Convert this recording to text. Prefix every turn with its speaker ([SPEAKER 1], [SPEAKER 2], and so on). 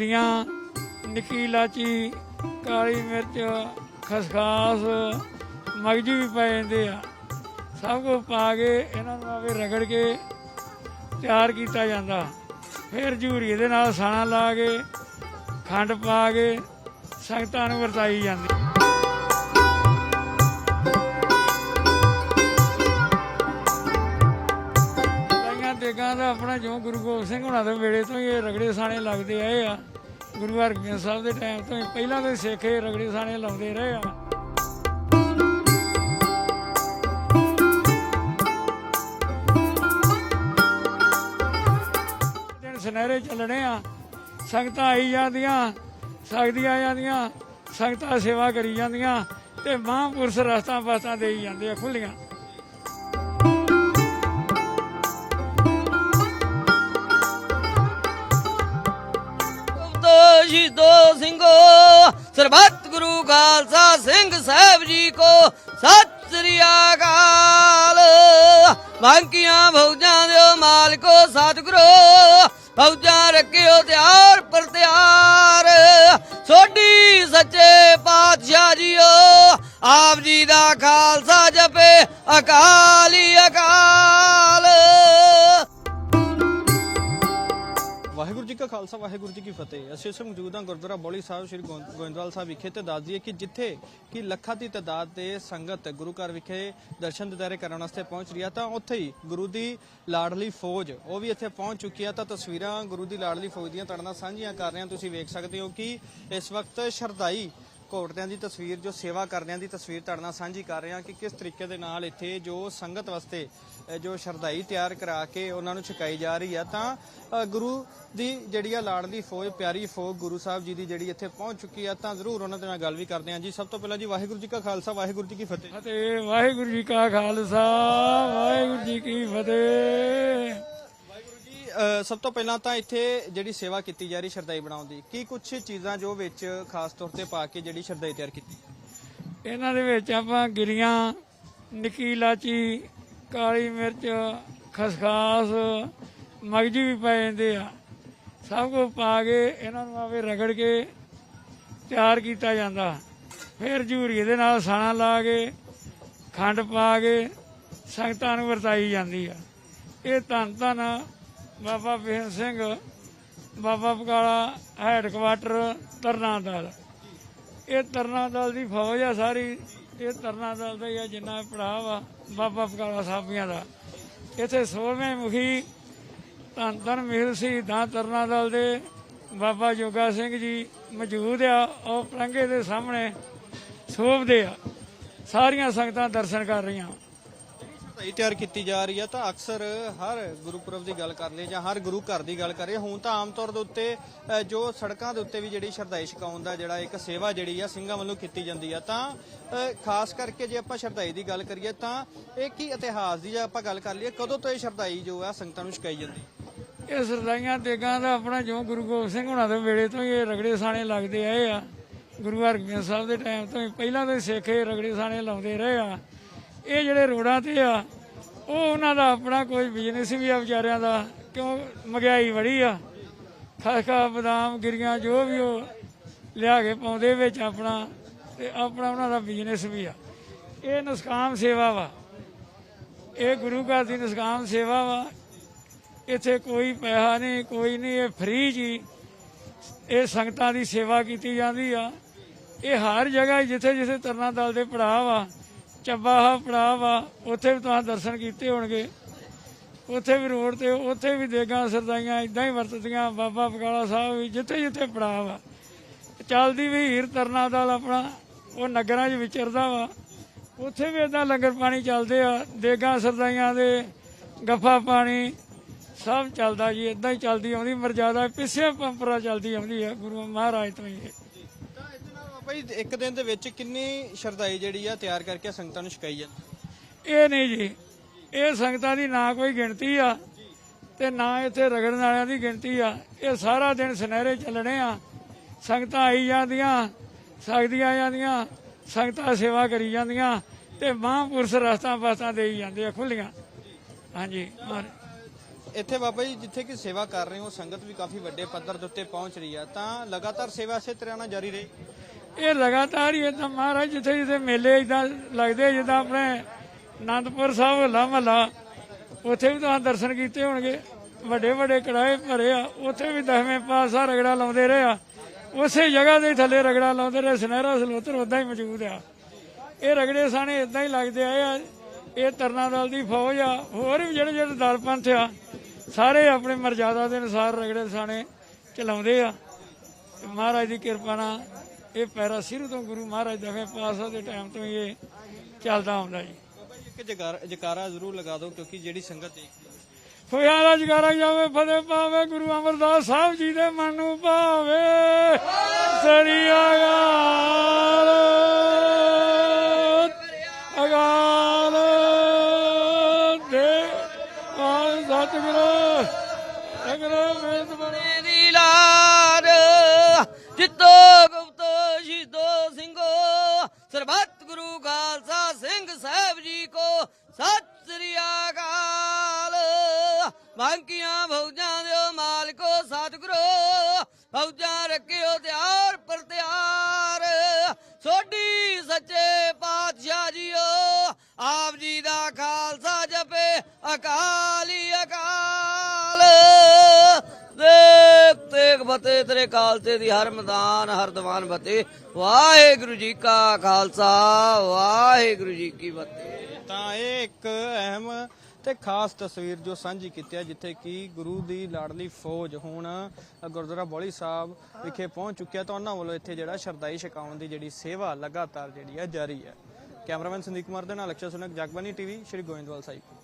[SPEAKER 1] ਦੀਆਂ ਨਿੱਕੀ ਇਲਾਚੀ ਕਾਲੀ ਮਿਰਚ, ਖਸਖਾਸ, ਮਗਜ ਵੀ ਪੈ ਜਾਂਦੇ ਆ। ਸਭ ਕੁਝ ਪਾ ਕੇ ਇਹਨਾਂ ਨੂੰ ਆਵੇ ਰਗੜ ਕੇ ਤਿਆਰ ਕੀਤਾ ਜਾਂਦਾ। ਫਿਰ ਜੂਰੀ ਦੇ ਨਾਲ ਸਾਣਾ ਲਾ ਕੇ, ਖੰਡ ਪਾ ਕੇ ਸੰਗਤਾਂ ਨੂੰ ਵਰਤਾਈ ਜਾਂਦੀ। ਲਾਈਆਂ ਦਾ ਆਪਣਾ ਜੋ ਗੁਰੂ ਗੋਬਿੰਦ ਸਿੰਘ ਹੁਣਾਂ ਦੇ ਵੇਲੇ ਤੋਂ ਹੀ ਇਹ ਰਗੜੇ ਸਾਣੇ ਲੱਗਦੇ ਆਏ ਆ। ਗੁਰੂ ਹਰਗੋਬਿੰਦ ਸਾਹਿਬ ਦੇ ਟਾਈਮ ਤੋਂ ਹੀ ਪਹਿਲਾਂ ਦੇ ਸਿੱਖ ਇਹ ਰਗੜੇ ਸਾਣੇ ਲਾਉਂਦੇ ਰਹੇ ਆ। ਦਿਨ ਸੁਨਹਿਰੇ ਚੱਲਣੇ ਆ। ਸੰਗਤਾਂ ਆਈ ਜਾਂਦੀਆਂ, ਸਕਦੀਆਂ ਜਾਂਦੀਆਂ, ਸੰਗਤਾਂ ਸੇਵਾ ਕਰੀ ਜਾਂਦੀਆਂ ਤੇ ਮਹਾਂਪੁਰਸ਼ ਰਸਤਾ ਪਾਸਾਂ ਦੇਈ ਜਾਂਦੇ ਆ ਖੁੱਲੀਆਂ
[SPEAKER 2] ਸ਼ਹੀਦੋ ਸਿੰਘੋ, ਸਰਬੱਤ ਗੁਰੂ ਖਾਲਸਾ ਸਿੰਘ ਸਾਹਿਬ ਜੀ ਕੋ, ਸਤਿ ਸ੍ਰੀ ਅਕਾਲ। ਬਾਂਕੀਆਂ ਫੌਜਾਂ ਦਿਓ ਮਾਲਕੋ ਸਤਿਗੁਰੋ, ਫੌਜਾਂ ਰੱਖਿਓ ਤਿਆਰ ਪਰ ਤਿਆਰ ਸੋਢੀ ਸੱਚੇ ਪਾਤਸ਼ਾਹ ਜੀਓ, ਆਪ ਜੀ ਦਾ ਖਾਲਸਾ ਜਪੇ ਅਕਾਲੀ
[SPEAKER 3] ਜੀ ਕਾ ਖਾਲਸਾ, ਵਾਹਿਗੁਰੂ ਜੀ ਕੀ ਫਤਿਹ। ਅਸੀਂ ਇਸ ਮੌਜੂਦ ਹਾਂ ਗੁਰਦੁਆਰਾ ਬੋਲੀ ਸਾਹਿਬ, ਸ੍ਰੀ ਗੋਇੰਦਵਾਲ ਸਾਹਿਬ ਵਿਖੇ ਤੇ ਦੱਸ ਦਈਏ ਕਿ ਜਿੱਥੇ ਕਿ ਲੱਖਾਂ ਦੀ ਤਾਦਾਦ ਦੇ ਸੰਗਤ ਗੁਰੂ ਘਰ ਵਿਖੇ ਦਰਸ਼ਨ ਦਿਦਾਰੇ ਕਰਨ ਵਾਸਤੇ ਪਹੁੰਚ ਰਹੀ ਆ ਤਾਂ ਉੱਥੇ ਹੀ ਗੁਰੂ ਦੀ ਲਾਡਲੀ ਫੌਜ, ਉਹ ਵੀ ਇੱਥੇ ਪਹੁੰਚ ਚੁੱਕੀ ਆ ਤਾਂ ਤਸਵੀਰਾਂ ਗੁਰੂ ਦੀ ਲਾਡਲੀ ਫੌਜ ਦੀਆਂ ਤੁਹਾਡੇ ਨਾਲ ਸਾਂਝੀਆਂ ਕਰ ਰਹੇ ਹਾਂ। ਤੁਸੀਂ ਵੇਖ ਸਕਦੇ ਹੋ ਕਿ ਇਸ ਵਕਤ ਸ਼ਰਧਾਈ ਘੋੜਦਿਆਂ ਦੀ ਤਸਵੀਰ, ਜੋ ਸੇਵਾ ਕਰਦਿਆਂ ਦੀ ਤਸਵੀਰ ਤੁਹਾਡੇ ਨਾਲ ਸਾਂਝੀ ਕਰ ਰਹੇ ਹਾਂ ਕਿ ਕਿਸ ਤਰੀਕੇ ਦੇ ਨਾਲ ਇੱਥੇ ਜੋ ਸੰਗਤ ਵਾਸਤੇ ਜੋ ਸ਼ਰਧਾਈ ਤਿਆਰ ਕਰਾ ਕੇ ਉਹਨਾਂ ਨੂੰ ਛਕਾਈ ਜਾ ਰਹੀ ਆ ਤਾਂ ਗੁਰੂ ਦੀ ਜਿਹੜੀ ਆ ਲਾੜਲੀ ਫੌਜ ਪਿਆਰੀ ਫੌਜ ਗੁਰੂ ਸਾਹਿਬ ਜੀ ਦੀ ਜਿਹੜੀ ਇੱਥੇ ਪਹੁੰਚ ਚੁੱਕੀ ਆ ਤਾਂ ਜ਼ਰੂਰ ਉਹਨਾਂ ਦੇ ਨਾਲ ਗੱਲ ਵੀ ਕਰਦੇ ਹਾਂ ਜੀ। ਸਭ ਤੋਂ ਪਹਿਲਾਂ ਜੀ ਵਾਹਿਗੁਰੂ ਜੀ ਕਾ ਖਾਲਸਾ ਵਾਹਿਗੁਰੂ ਜੀ ਕੀ ਫਤਿਹ।
[SPEAKER 1] ਫਤਿਹ ਵਾਹਿਗੁਰੂ ਜੀ ਕਾ ਖਾਲਸਾ ਵਾਹਿਗੁਰੂ ਜੀ ਕੀ ਫਤਿਹ।
[SPEAKER 3] ਸਭ ਤੋਂ ਪਹਿਲਾਂ ਤਾਂ ਇੱਥੇ ਜਿਹੜੀ ਸੇਵਾ ਕੀਤੀ ਜਾ ਰਹੀ ਸ਼ਰਧਾਈ ਬਣਾਉਣ ਦੀ ਕੀ ਕੁਝ ਚੀਜ਼ਾਂ ਜੋ ਵਿੱਚ ਖਾਸ ਤੌਰ ਤੇ ਪਾ ਕੇ ਜਿਹੜੀ ਸ਼ਰਧਾਈ ਤਿਆਰ ਕੀਤੀ?
[SPEAKER 1] ਇਹਨਾਂ ਦੇ ਵਿੱਚ ਆਪਾਂ ਗਿਰੀਆਂ ਨਿੱਕੀ ਇਲਾਚੀ ਕਾਲੀ ਮਿਰਚ, ਖਸਖਾਸ, ਮਗਜ ਵੀ ਪੈ ਜਾਂਦੇ ਆ। ਸਭ ਕੁਝ ਪਾ ਕੇ ਇਹਨਾਂ ਨੂੰ ਆਵੇ ਰਗੜ ਕੇ ਤਿਆਰ ਕੀਤਾ ਜਾਂਦਾ। ਫਿਰ ਜੂਰੀ ਦੇ ਨਾਲ ਸਾਣਾ ਲਾ ਕੇ, ਖੰਡ ਪਾ ਕੇ ਸੰਗਤਾਂ ਨੂੰ ਵਰਤਾਈ ਜਾਂਦੀ ਆ। ਇਹ ਧੰਨ ਧੰਨ ਬਾਬਾ ਬੇਨ ਸਿੰਘ, ਬਾਬਾ ਬਕਾਲਾ ਹੈਡਕੁਆਟਰ ਤਰਨਾਦਲ ਇਹ ਤਰਨਾ ਦਲ ਦੀ ਫੌਜ ਆ ਸਾਰੀ। ਇਹ ਤਰਨਾ ਦਲ ਦਾ ਹੀ ਆ, ਜਿੰਨਾ ਪੜਾਅ ਵਾ, ਬਾਬਾ ਫਕਾਲਾ ਸਾਹਿਬੀਆਂ ਦਾ। ਇੱਥੇ ਸੋਵੇਂ ਮੁਖੀ ਧੰਨ ਧੰਨ ਮੀਰ ਸੀ, ਦਾ ਤਰਨਾ ਦਲ ਦੇ ਬਾਬਾ ਜੋਗਾ ਸਿੰਘ ਜੀ ਮੌਜੂਦ ਆ। ਉਹ ਪਲੰਘੇ ਦੇ ਸਾਹਮਣੇ ਸੋਭਦੇ ਆ। ਸਾਰੀਆਂ ਸੰਗਤਾਂ ਦਰਸ਼ਨ ਕਰ ਰਹੀਆਂ।
[SPEAKER 3] ਸ਼ਰਧਾਈ ਤਿਆਰ ਕੀਤੀ ਜਾ ਰਹੀ ਹੈ ਤਾਂ ਅਕਸਰ ਹਰ ਗੁਰਪੁਰਬ ਦੀ ਗੱਲ ਕਰ ਲਈ ਜਾਂ ਹਰ ਗੁਰੂ ਘਰ ਦੀ ਗੱਲ ਕਰੀਏ ਹੁਣ ਤਾਂ ਆਮ ਤੌਰ ਦੇ ਉੱਤੇ ਅ, ਜੋ ਸੜਕਾਂ ਦੇ ਉੱਤੇ ਵੀ ਜਿਹੜੀ ਸ਼ਰਧਾਈ ਛਕਾਉਣ ਦਾ ਜਿਹੜਾ ਇੱਕ ਸੇਵਾ ਜਿਹੜੀ ਆ ਸਿੰਘਾਂ ਵੱਲੋਂ ਕੀਤੀ ਜਾਂਦੀ ਆ ਤਾਂ ਅ, ਖਾਸ ਕਰਕੇ ਜੇ ਆਪਾਂ ਸ਼ਰਧਾਈ ਦੀ ਗੱਲ ਕਰੀਏ ਤਾਂ ਇਹ ਕੀ ਇਤਿਹਾਸ ਦੀ ਜੇ ਆਪਾਂ ਗੱਲ ਕਰ ਲਈਏ ਕਦੋਂ ਤੋਂ ਇਹ ਸ਼ਰਧਾਈ ਜੋ ਆ ਸੰਗਤਾਂ ਨੂੰ ਛਕਾਈ ਜਾਂਦੀ?
[SPEAKER 1] ਇਹ ਸਰਦਾਈਆਂ ਦੇਗਾਂ ਦਾ ਆਪਣਾ ਜੋ ਗੁਰੂ ਗੋਬਿੰਦ ਸਿੰਘ ਹੁਣਾਂ ਦੇ ਵੇਲੇ ਤੋਂ ਹੀ ਇਹ ਰਗੜੇ ਸਾਣੇ ਲੱਗਦੇ ਆਏ ਆ। ਗੁਰੂ ਹਰਗੋਬਿੰਦ ਸਾਹਿਬ ਦੇ ਟਾਈਮ ਤੋਂ ਹੀ ਪਹਿਲਾਂ ਦੇ ਸਿੱਖ ਇਹ ਰਗੜੇ ਸਾਣੇ ਲਾਉਂਦੇ ਰਹੇ ਆ। ਇਹ ਜਿਹੜੇ ਰੋਡਾਂ ਤੇ ਆ, ਉਹ ਉਹਨਾਂ ਦਾ ਆਪਣਾ ਕੋਈ ਬਿਜ਼ਨਸ ਵੀ ਆ ਵਿਚਾਰਿਆਂ ਦਾ, ਕਿਉਂ ਮਹਿੰਗਾਈ ਬੜੀ ਆ। ਖਸਖਾ ਬਦਾਮ, ਗਿਰੀਆਂ, ਜੋ ਵੀ ਉਹ ਲਿਆ ਕੇ ਪਾਉਂਦੇ ਵਿੱਚ ਆਪਣਾ, ਤੇ ਆਪਣਾ ਉਹਨਾਂ ਦਾ ਬਿਜ਼ਨਸ ਵੀ ਆ। ਇਹ ਨਸਕਾਮ ਸੇਵਾ ਵਾ। ਇਹ ਗੁਰੂ ਘਰ ਦੀ ਨਸਕਾਮ ਸੇਵਾ ਵਾ। ਇੱਥੇ ਕੋਈ ਪੈਸਾ ਨਹੀਂ, ਕੋਈ ਨਹੀਂ, ਇਹ ਫ੍ਰੀ ਜੀ। ਇਹ ਸੰਗਤਾਂ ਦੀ ਸੇਵਾ ਕੀਤੀ ਜਾਂਦੀ ਆ। ਇਹ ਹਰ ਜਗ੍ਹਾ ਜਿੱਥੇ ਜਿੱਥੇ ਤਰਨਾ ਦਲ ਦੇ ਪੜਾਅ ਵਾ ਚੱਬਾਹਾ ਪੜਾਅ ਵਾ, ਉੱਥੇ ਵੀ ਤੁਹਾਨੂੰ ਦਰਸ਼ਨ ਕੀਤੇ ਹੋਣਗੇ। ਉੱਥੇ ਵੀ ਰੋਡ ਤੇ, ਉੱਥੇ ਵੀ ਦੇਗਾਂ, ਸਰਦਾਈਆਂ ਇਦਾਂ ਹੀ ਵਰਤਦੀਆਂ, ਬਾਬਾ ਬਕਾਲਾ ਸਾਹਿਬ ਵੀ ਜਿੱਥੇ ਜਿੱਥੇ ਪੜਾਅ ਵਾ। ਚੱਲਦੀ ਵੀ ਹੀਰ ਤਰਨਾ ਦਲ ਆਪਣਾ, ਉਹ ਨਗਰਾਂ 'ਚ ਵਿਚਰਦਾ ਵਾ। ਉੱਥੇ ਵੀ ਇਦਾਂ ਲੰਗਰ ਪਾਣੀ ਚੱਲਦੇ ਆ, ਦੇਗਾਂ, ਸਰਦਾਈਆਂ ਦੇ ਗੱਫਾ ਪਾਣੀ, ਸਭ ਚੱਲਦਾ ਜੀ ਇਦਾਂ ਹੀ ਚੱਲਦੀ ਆਉਂਦੀ ਮਰਜ਼ਾਦਾ ਪਿੱਛੇ ਪਰੰਪਰਾ ਚੱਲਦੀ ਆਉਂਦੀ ਹੈ ਗੁਰੂ ਮਹਾਰਾਜ ਤੋਂ ਹੀ
[SPEAKER 3] ਬਾਬਾ ਜੀ ਇੱਕ ਦਿਨ ਦੇ ਵਿੱਚ ਕਿੰਨੀ ਸ਼ਰਧਾਈ ਜਿਹੜੀ ਆ ਤਿਆਰ ਕਰਕੇ ਸੰਗਤਾਂ ਨੂੰ ਛਕਾਈ ਜਾਂਦੀ?
[SPEAKER 1] ਇਹ ਨਹੀਂ ਜੀ। ਇਹ ਸੰਗਤਾਂ ਦੀ ਨਾ ਕੋਈ ਗਿਣਤੀ ਆ ਤੇ ਨਾ ਇੱਥੇ ਰਗੜਨ ਵਾਲਿਆਂ ਦੀ ਗਿਣਤੀ ਆ। ਇਹ ਸਾਰਾ ਦਿਨ ਸੁਨਹਿਰੇ ਚੱਲਣੇ ਆ। ਸੰਗਤਾਂ ਆਈ ਜਾਂਦੀਆਂ ਸਕਦੀਆਂ ਜਾਂਦੀਆਂ ਸੰਗਤਾਂ ਸੇਵਾ ਕਰੀ ਜਾਂਦੀਆਂ ਤੇ ਮਹਾਂਪੁਰਸ਼ ਰਸਤਾ ਪਾਸਾਂ ਦੇਈ ਜਾਂਦੇ ਆ ਖੁੱਲੀਆਂ ਹਾਂਜੀ
[SPEAKER 3] ਇੱਥੇ ਬਾਬਾ ਜੀ ਜਿੱਥੇ ਕਿ ਸੇਵਾ ਕਰ ਰਹੇ ਹੋ ਸੰਗਤ ਵੀ ਕਾਫੀ ਵੱਡੇ ਪੱਧਰ ਦੇ ਉੱਤੇ ਪਹੁੰਚ ਰਹੀ ਆ ਤਾਂ ਲਗਾਤਾਰ ਸੇਵਾ ਇਸੇ ਤਰ੍ਹਾਂ ਨਾਲ ਜਾਰੀ ਰਹੇ?
[SPEAKER 1] ਇਹ ਲਗਾਤਾਰ ਹੀ ਇਦਾਂ ਮਹਾਰਾਜ ਜਿੱਥੇ ਜਿੱਥੇ ਮੇਲੇ ਇਦਾਂ ਲੱਗਦੇ, ਜਿੱਦਾਂ ਆਪਣੇ ਆਨੰਦਪੁਰ ਸਾਹਿਬ ਹੋਲਾ ਮਹੱਲਾ, ਉੱਥੇ ਵੀ ਤੁਹਾਨੂੰ ਦਰਸ਼ਨ ਕੀਤੇ ਹੋਣਗੇ। ਵੱਡੇ ਵੱਡੇ ਕੜਾਏ ਭਰੇ ਆ, ਉੱਥੇ ਵੀ ਦਸਵੇਂ ਪਾਤਸ਼ਾਹ ਰਗੜਾ ਲਾਉਂਦੇ ਰਹੇ ਆ। ਉਸੇ ਜਗ੍ਹਾ ਦੇ ਥੱਲੇ ਰਗੜਾ ਲਾਉਂਦੇ ਰਹੇ, ਸੁਨਹਿਰਾ ਸਲੋਤਰ ਉਦਾਂ ਹੀ ਮੌਜੂਦ ਆ। ਇਹ ਰਗੜੇ ਸਾਣੇ ਇਦਾਂ ਹੀ ਲੱਗਦੇ ਆਏ ਆ, ਇਹ ਤਰਨਾ ਦਲ ਦੀ ਫੌਜ ਆ, ਹੋਰ ਵੀ ਜਿਹੜੇ ਜਿਹੜੇ ਦਲ ਪੰਥ ਆ, ਸਾਰੇ ਆਪਣੇ ਮਰਜ਼ਾਦਾ ਦੇ ਅਨੁਸਾਰ ਰਗੜੇ ਸਾਣੇ ਚਲਾਉਂਦੇ ਆ। ਮਹਾਰਾਜ ਦੀ ਕਿਰਪਾ ਨਾਲ ਇਹ ਪੈਰਾ ਸਿਰ ਤੋਂ ਗੁਰੂ ਮਹਾਰਾਜ ਦਵੇਂ ਪਾਸਾ ਦੇ ਟਾਈਮ ਤੋਂ ਹੀ ਇਹ ਚੱਲਦਾ ਆਉਂਦਾ ਜੀ।
[SPEAKER 3] ਬਾਬਾ ਜੀ ਇੱਕ ਜਗਾਰ- ਜਕਾਰਾ ਜ਼ਰੂਰ ਲਗਾ ਦਿਓ ਕਿਉਂਕਿ ਜਿਹੜੀ ਸੰਗਤ ਦੇਖਦੀ ਹੈ।
[SPEAKER 1] ਦਾ ਜਗਾਰਾ ਜਾਵੇ ਫਤਿਹ ਪਾਵੇ ਗੁਰੂ ਅਮਰਦਾਸ ਸਾਹਿਬ ਜੀ ਦੇ ਮਨ ਨੂੰ ਭਾਵੇ। ਸਰੀਆ ਗਾਲ
[SPEAKER 2] ਸਰਬੱਤ ਗੁਰੂ ਖਾਲਸਾ ਸਿੰਘ ਸਾਹਿਬ ਜੀ ਕੋ। ਸਤਿ ਸ੍ਰੀ ਅਕਾਲ। ਬਾਂਕੀਆਂ ਫੌਜਾਂ ਦਿਓ ਮਾਲਕੋ ਸਤਿਗੁਰੂ, ਫੌਜਾਂ ਰੱਖਿਓ ਤਿਆਰ ਪਰ ਤਿਆਰ ਸੋਢੀ ਸੱਚੇ ਪਾਤਸ਼ਾਹ ਜੀਓ, ਆਪ ਜੀ ਦਾ ਖਾਲਸਾ ਜਪੇ ਅਕਾਲੀ ਅਕਾਲ। ਫਤਿਹ ਤੇਰੇ ਖਾਲਸੇ ਦੀ ਹਰ ਮੈਦਾਨ, ਹਰ ਦੀਵਾਨ ਫਤਿਹ ਵਾਹਿਗੁਰੂ ਜੀ ਕਾ ਖਾਲਸਾ, ਵਾਹਿਗੁਰੂ ਜੀ ਕੀ ਫਤਿਹ
[SPEAKER 3] ਤਾਂ ਇਹ ਇੱਕ ਅਹਿਮ ਤੇ ਖਾਸ ਤਸਵੀਰ ਜੋ ਸਾਂਝੀ ਕੀਤੀ ਹੈ, ਜਿੱਥੇ ਕਿ ਗੁਰੂ ਦੀ ਲਾਡਲੀ ਫੌਜ ਹੁਣ ਗੁਰਦੁਆਰਾ ਬੋਲੀ ਸਾਹਿਬ ਵਿਖੇ ਪਹੁੰਚ ਚੁੱਕਿਆ ਤਾਂ ਉਹਨਾਂ ਵੱਲੋਂ ਇੱਥੇ ਜਿਹੜਾ ਸ਼ਰਦਾਈ ਛਕਾਉਣ ਦੀ ਜਿਹੜੀ ਸੇਵਾ ਲਗਾਤਾਰ ਜਿਹੜੀ ਹੈ, ਜਾਰੀ ਹੈ। ਕੈਮਰਾਮੈਨ ਸੰਦੀਪ ਕੁਮਾਰ ਦੇ ਨਾਲ ਅਕਸ਼ਰ ਸੁਨਕ, ਜਗਬਾਨੀ ਟੀਵੀ, ਸ਼੍ਰੀ ਗੋਇੰਦਵਾਲ ਸਾਹਿਬ।